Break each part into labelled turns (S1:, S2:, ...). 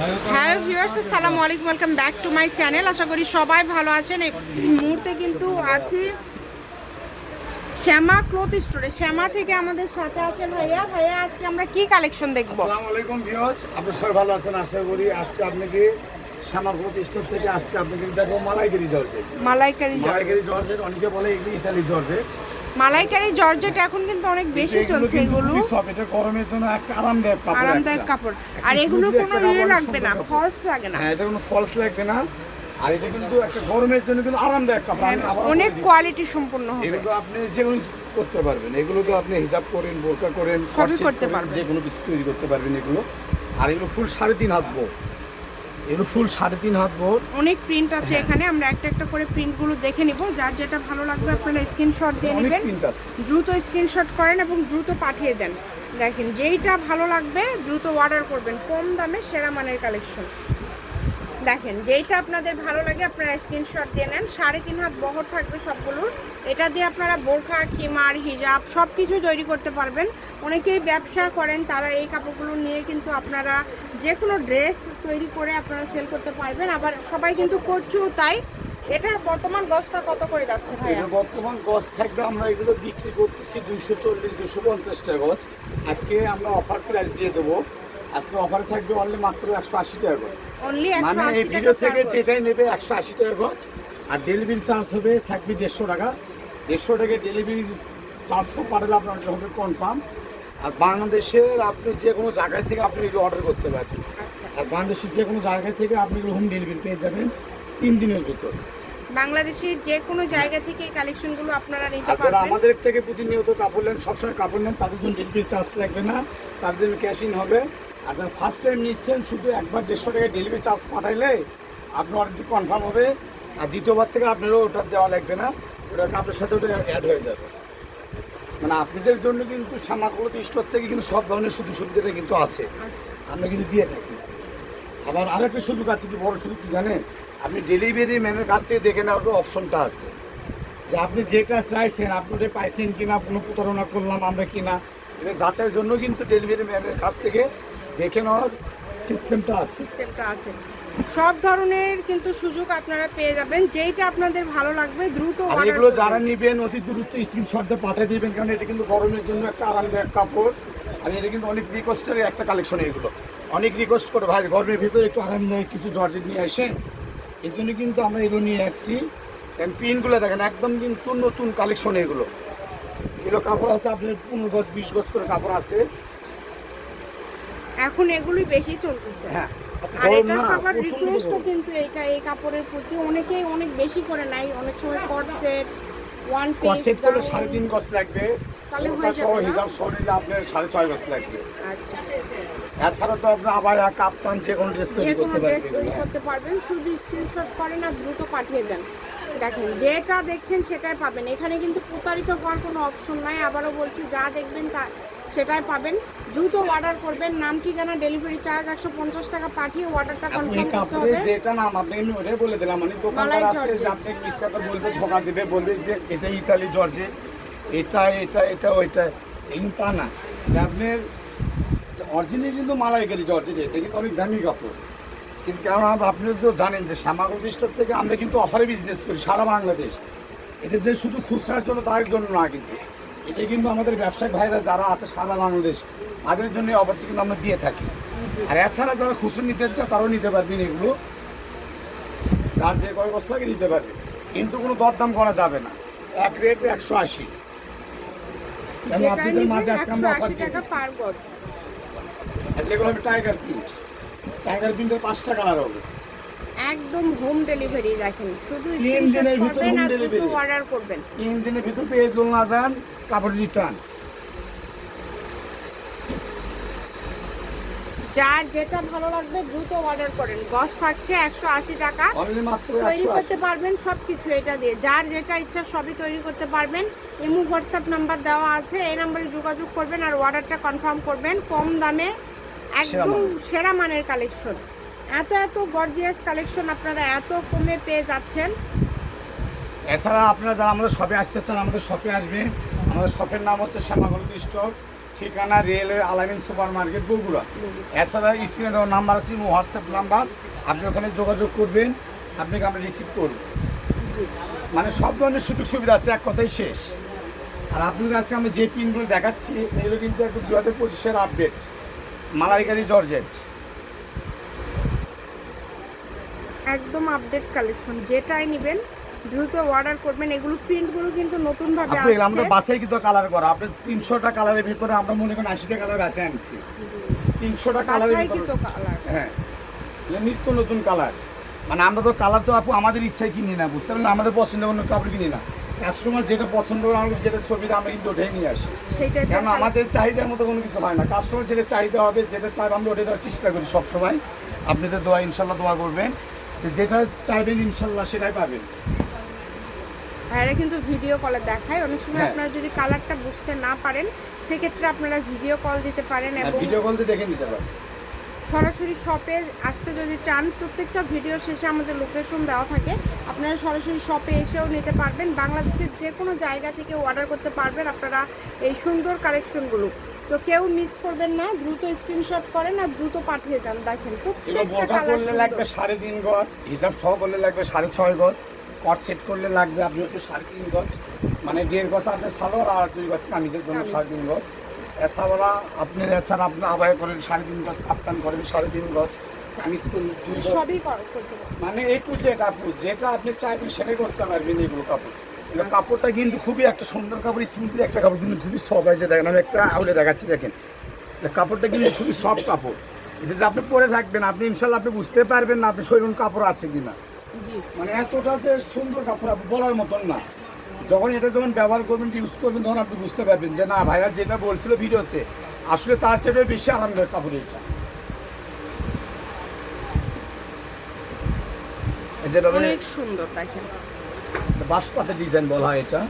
S1: Hello viewers আসসালামু আলাইকুম welcome back to my channel. আশা করি সবাই ভালো আছেন। এই মুহূর্তে কিন্তু আছি শ্যামা ক্লথ স্টোরে। শ্যামা থেকে আমাদের সাথে আছেন ভাইয়া। ভাইয়া আজকে আমরা কি কালেকশন দেখব?
S2: আসসালামু আলাইকুম ভিউয়ার্স আপনি সবাই ভালো আছেন? আশা করি আজকে আপনাকে শ্যামাগ্রত স্টোর থেকে আজকে আপনাকে দেখো মালাইকারি জর্জেট।
S1: মালাইকারি
S2: মালাইকারি জর্জেট অনেকে বলে এগুলো ইতালি জর্জেট।
S1: মালাইকারি জর্জেট এখন কিন্তু অনেক বেশি চলছে এগুলো।
S2: সব এটা গরমের জন্য একটা আরামদায়ক কাপড়
S1: আরামদায়ক কাপড়। আর এগুলো কোনো ইয়ে লাগবে না ফলস লাগে না।
S2: হ্যাঁ এটা কোনো ফলস লাগবে না। আর এটা কিন্তু একটা গরমের জন্য কিন্তু আরামদায়ক কাপড়।
S1: অনেক কোয়ালিটি সম্পূর্ণ হবে।
S2: এগুলো আপনি যে কোনো করতে পারবেন। এগুলো তো আপনি হিসাব করেন বোরকা করেন
S1: সবই করতে পারবেন।
S2: যে কোনো কিছু তৈরি করতে পারবেন এগুলো। আর এগুলো ফুল সাড়ে তিন হাত বোর এগুলো ফুল সাড়ে তিন হাত বোর
S1: অনেক প্রিন্ট আছে এখানে। আমরা একটা একটা করে প্রিন্টগুলো দেখে নিব। যার যেটা ভালো লাগবে আপনারা স্ক্রিনশট দিয়ে নেবেন। দ্রুত স্ক্রিনশট করেন এবং দ্রুত পাঠিয়ে দেন। দেখেন যেইটা ভালো লাগবে দ্রুত অর্ডার করবেন। কম দামে সেরা মানের কালেকশন দেখেন, যেইটা আপনাদের ভালো লাগে, আপনারা স্ক্রিনশট দিয়ে নেন। সাড়ে তিন হাত বহর থাকবে সবগুলোর। এটা দিয়ে আপনারা বোরখা, কিমার, হিজাব সব কিছু তৈরি করতে পারবেন। অনেকেই ব্যবসা করেন, তারা এই কাপড়গুলো নিয়ে কিন্তু আপনারা যে কোনো ড্রেস তৈরি করে আপনারা সেল করতে পারবেন। আবার সবাই কিন্তু করছেও তাই। এটার বর্তমান গজটা কত করে যাচ্ছে
S2: এটা বর্তমান গজ থাকবে, আমরা এগুলো বিক্রি করতেছি দুইশো চল্লিশ দুশো পঞ্চাশ টাকা গজ। আজকে আমরা অফার প্রাইস দিয়ে দেবো। আজকে অফার থাকবে অনলি মাত্র একশো আশি টাকা গজ। মানে এই ভিডিও থেকে যেটাই নেবে একশো আশি টাকা গজ। আর ডেলিভারি চার্জ হবে থাকবে দেড়শো টাকা। দেড়শো টাকা ডেলিভারি চার্জটা পাঠালে আপনার হবে কনফার্ম আর বাংলাদেশের আপনি যে কোনো জায়গায় থেকে আপনি এগুলো অর্ডার করতে পারবেন।
S1: আচ্ছা।
S2: আর বাংলাদেশের যে কোনো জায়গা থেকে আপনি হোম ডেলিভারি পেয়ে যাবেন তিন দিনের ভিতর।
S1: বাংলাদেশের যে কোনো জায়গা থেকে এই কালেকশনগুলো আপনারা নিতে
S2: আর
S1: পারবেন।
S2: আমাদের থেকে প্রতিনিয়ত কাপড় নেন সবসময় কাপড় নেন তাদের জন্য ডেলিভারি চার্জ লাগবে না। তার জন্য ক্যাশ ইন হবে। আর যারা ফার্স্ট টাইম নিচ্ছেন, শুধু একবার দেড়শো টাকা ডেলিভারি চার্জ পাঠাইলে আপনার অর্ডারটি কনফার্ম হবে। আর দ্বিতীয়বার থেকে আপনারও ওটা দেওয়া লাগবে না, ওটা আপনার সাথে ওটা অ্যাড হয়ে যাবে। মানে আপনাদের জন্য কিন্তু শ্যামাকুলত স্টোর থেকে কিন্তু সব ধরনের সুযোগ সুবিধাটা কিন্তু আছে। আমরা কিন্তু দিয়ে থাকি। আবার আরেকটা সুযোগ আছে কি, বড় সুযোগ কি জানেন? আপনি ডেলিভারি ম্যানের কাছ থেকে দেখে নেওয়ার অপশনটা আছে। যে আপনি যেটা চাইছেন, আপনি ওটা পাইছেন কিনা, কোনো প্রতারণা করলাম আমরা কিনা, এটা যাচাইয়ের জন্য কিন্তু ডেলিভারি ম্যানের কাছ থেকে দেখে নেওয়ার সিস্টেমটা আছে।
S1: সিস্টেমটা আছে। সব ধরনের কিন্তু সুযোগ আপনারা পেয়ে যাবেন যেইটা আপনাদের ভালো লাগবে দ্রুত
S2: আর এগুলো যারা নেবেন অতি দ্রুত স্ক্রিনশট দিয়ে পাঠিয়ে দিবেন কারণ এটা কিন্তু গরমের জন্য একটা আরামদায়ক কাপড়। আর এটা কিন্তু অনেক রিকোয়েস্টের একটা কালেকশন এগুলো। অনেক রিকোয়েস্ট করে ভাই গরমের ভিতরে একটু আরামদায়ক কিছু জর্জেট নিয়ে আসেন। এই জন্য কিন্তু আমরা এগুলো নিয়ে আসছি। কারণ পিনগুলো দেখেন একদম কিন্তু নতুন কালেকশন এগুলো। এগুলো কাপড় আছে আপনার পনেরো গজ বিশ গজ করে কাপড় আছে।
S1: এখন এগুলোই বেশি চলতেছে।
S2: হ্যাঁ
S1: আর এটা সবার রিকোয়েস্টও কিন্তু এটা এই কাপড়ের প্রতি অনেকেই অনেক বেশি করে নাই অনেক সময় cut set one piece
S2: set করলে সাড়ে তিন গজ লাগবে
S1: তাহলে হয়ে যাবে
S2: হিসাব সহ নিলে আপনার সাড়ে ছয় গজ লাগবে।
S1: আচ্ছা।
S2: এছাড়া তো আপনার আবার কাপ্তান যে কোনো ড্রেস তৈরি করতে পারবেন
S1: তৈরি করতে পারবেন শুধু স্ক্রিনশট করেন আর দ্রুত পাঠিয়ে দেন। দেখেন যেটা দেখছেন সেটাই পাবেন। এখানে কিন্তু প্রতারিত হওয়ার কোনো অপশন নাই। আবারও বলছি যা দেখবেন তা সেটাই পাবেন। দ্রুত অর্ডার করবেন। নাম ঠিকানা ডেলিভারি চার্জ একশো পঞ্চাশ টাকা পাঠিয়ে অর্ডারটা কনফার্ম করতে হবে।
S2: যেটা নাম আপনি ওটাই বলে দিলাম। মানে দোকানদার আছে যে আপনি মিথ্যা বলবে ধোকা দেবে বলবে যে এটা ইতালি জর্জে এটা এটা এটা ওইটা। এই তা না। আপনার অরিজিনাল কিন্তু মালাইকারি জর্জেট এটা কিন্তু অনেক দামি কাপড়। কিন্তু কেন আপনি তো জানেন যে শ্যামাগর স্টোর থেকে আমরা কিন্তু অফারে বিজনেস করি সারা বাংলাদেশ। এটা যে শুধু খুচরার জন্য তার জন্য না কিন্তু। এটা কিন্তু আমাদের ব্যবসায়িক ভাইরা যারা আছে সারা বাংলাদেশ তাদের জন্য অফারটি কিন্তু আমরা দিয়ে থাকি। আর এছাড়া যারা খুচরো নিতে চায় তারাও নিতে পারবেন এগুলো। যার যে কয় বস্তা লাগে নিতে পারবে। কিন্তু কোনো দরদাম করা যাবে না। এক রেট একশো আশি। আপনাদের মাঝে আজকে আমরা অফার যেগুলো হবে টাইগার প্রিন্ট টাইগার প্রিন্টের পাঁচটা কালার হবে।
S1: একদম হোম ডেলিভারি দেখেন। শুধু
S2: তিন দিনের ভিতর home
S1: আর অর্ডার করবেন।
S2: তিন দিনের ভিতর পেয়ে জল না যান কাপড় রিটার্ন
S1: যার যেটা ভালো লাগবে দ্রুত অর্ডার করেন। গজ থাকছে একশো আশি টাকা। তৈরি করতে পারবেন সব কিছু এটা দিয়ে। যার যেটা ইচ্ছা সবই তৈরি করতে পারবেন। ইমু হোয়াটসঅ্যাপ নাম্বার দেওয়া আছে। এই নাম্বারে যোগাযোগ করবেন আর অর্ডারটা কনফার্ম করবেন। কম দামে একদম সেরা মানের কালেকশন এত এত গর্জিয়াস কালেকশন আপনারা এত কমে পেয়ে যাচ্ছেন।
S2: এছাড়া আপনারা যারা আমাদের শপে আসতে চান আমাদের শপে আসবে আমাদের শপের নাম হচ্ছে শ্যামাগল স্টোর ঠিকানা রেলের আলামিন সুপার মার্কেট বগুড়া। এছাড়া স্ক্রিনে দেওয়ার নাম্বার আছে হোয়াটসঅ্যাপ নাম্বার আপনি ওখানে যোগাযোগ করবেন আপনাকে আমরা রিসিভ করব মানে সব ধরনের সুযোগ সুবিধা আছে এক কথাই শেষ। আর আপনাদের আজকে আমি যে পিনগুলো দেখাচ্ছি এগুলো কিন্তু একটু দু হাজার পঁচিশের আপডেট মালাইকারি জর্জেট।
S1: একদম আপডেট কালেকশন যেটাই নেবেন দ্রুত অর্ডার করবেন। এগুলো প্রিন্টগুলো কিন্তু নতুন ভাবে
S2: আপনি আমরা
S1: আসছে।
S2: বাসায় কিন্তু কালার করা। আপনি তিনশোটা কালারের ভিতরে আমরা মনে করেন আশিটা কালার বাসে আনছি তিনশোটা কালারের
S1: বাছাই
S2: ভিতরে।
S1: কিন্তু কালার
S2: হ্যাঁ। নিত্য নতুন কালার মানে আমরা তো কালার তো আপু আমাদের ইচ্ছায় কিনি না বুঝতে পারলেন? আমাদের পছন্দ কোনো কাপড় কিনি না। কাস্টমার যেটা পছন্দ করে আমাদের যেটা ছবি আমরা কিন্তু ওটাই নিয়ে আসি। কেন আমাদের চাহিদার মতো কোনো কিছু হয় না। কাস্টমার যেটা চাহিদা হবে যেটা চাইবে আমরা ওটা দেওয়ার চেষ্টা করি সবসময়। আপনাদের দোয়া ইনশাল্লাহ দোয়া করবেন। যেটা চাইবেন ইনশাল্লাহ সেটাই পাবেন।
S1: ভাইরা কিন্তু ভিডিও কলে দেখায়। অনেক সময়
S2: হ্যাঁ।
S1: আপনারা যদি কালারটা বুঝতে না পারেন সেক্ষেত্রে আপনারা ভিডিও কল দিতে পারেন এবং
S2: ভিডিও কলতে দেখে নিতে পারেন।
S1: সরাসরি শপে আসতে যদি চান প্রত্যেকটা ভিডিও শেষে আমাদের লোকেশন দেওয়া থাকে। আপনারা সরাসরি শপে এসেও নিতে পারবেন। বাংলাদেশের যে কোনো জায়গা থেকে অর্ডার করতে পারবেন আপনারা এই সুন্দর কালেকশনগুলো তো কেউ মিস করবেন না দ্রুত স্ক্রিনশট করেন আর দ্রুত পাঠিয়ে দেন। দেখেন প্রত্যেকটা কালার
S2: করলে লাগবে সাড়ে তিন গজ হিসাব সহ করলে লাগবে সাড়ে ছয় গজ কট সেট করলে লাগবে আপনি হচ্ছে সাড়ে তিন গজ মানে দেড় গজ আপনার সালোয়ার আর দুই গজ কামিজের জন্য সাড়ে তিন গজ। এছাড়া আপনি এছাড়া আপনি আবায় করেন সাড়ে তিন গজ কাপ্তান করেন সাড়ে তিন গজ কামিজ দুই
S1: সবই
S2: মানে এই টু জেড আপু যেটা আপনি চাইবেন সেটাই করতে পারবেন এগুলো কাপড় কাপড়টা কিন্তু খুবই একটা সুন্দর কাপড় স্মুথ একটা কাপড় কিন্তু খুবই সফট আছে। দেখেন আমি একটা আউলে দেখাচ্ছি দেখেন। কাপড়টা কিন্তু খুবই সফট কাপড়। এটা যে আপনি পরে থাকবেন আপনি ইনশাল্লাহ আপনি বুঝতে পারবেন না আপনি শরীর কাপড় আছে কি
S1: না
S2: মানে এতটা যে সুন্দর কাপড় আপনি বলার মতন না। যখন এটা যখন ব্যবহার করবেন ইউজ করবেন তখন আপনি বুঝতে পারবেন যে না ভাইয়া যেটা বলছিল ভিডিওতে আসলে তার চেয়ে বেশি আরামদায়ক কাপড় এটা। যেটা মানে
S1: অনেক সুন্দর দেখেন।
S2: বাঁশপাতা ডিজাইন বলা হয় এটা।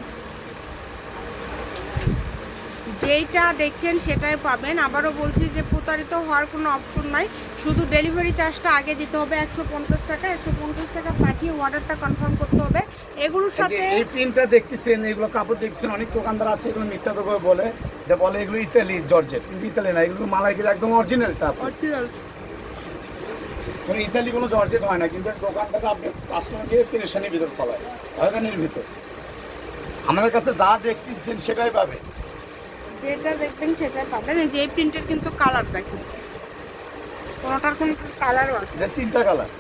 S1: যেইটা দেখছেন সেটাই পাবেন। আবারও বলছি যে প্রতারিত হওয়ার কোনো অপশন নাই। শুধু ডেলিভারি চার্জটা আগে দিতে হবে একশো পঞ্চাশ টাকা একশো পঞ্চাশ টাকা পাঠিয়ে অর্ডারটা কনফার্ম করতে হবে। এগুলোর সাথে
S2: এই প্রিন্টটা দেখতেছেন এগুলো কাপড় দেখছেন অনেক দোকানদার আছে এগুলো মিথ্যা তো বলে। যে বলে এগুলো ইতালি জর্জেট। কিন্তু ইতালি না এগুলো মালাইগুলো একদম অরিজিনালটা
S1: Original
S2: কোনো ইতালি কোনো জর্জেট হয় না কিন্তু দোকানটাকে আপনি কাস্টমার কাস্টমারকে পেরেশানির ভিতর ফলায় হয়রানির ভিতর। আমাদের কাছে যা দেখতেছেন সেটাই পাবে।
S1: যেটা দেখবেন সেটাই পাবেন এই যে এই প্রিন্টের কিন্তু কালার দেখেন। কোনোটার কোনো কালারও আছে।
S2: এটা তিনটা কালার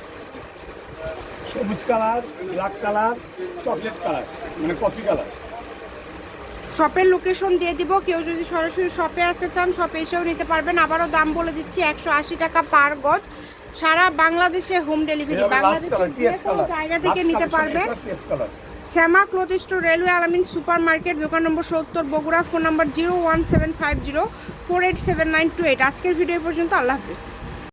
S2: সবুজ colour black colour chocolate colour মানে কফি কালার
S1: শপের লোকেশন দিয়ে দিব কেউ যদি সরাসরি শপে আসতে চান শপে এসেও নিতে পারবেন। আবারও দাম বলে দিচ্ছি একশো আশি টাকা পার গজ। সারা বাংলাদেশে হোম ডেলিভারি বাংলাদেশের জায়গা থেকে নিতে পারবেন। Shyama cloth store railway Alamin super market দোকান নম্বর সত্তর Bogura phone number zero one seven five zero four eight seven nine two eight আজকের ভিডিও পর্যন্ত আল্লাহ হাফিজ।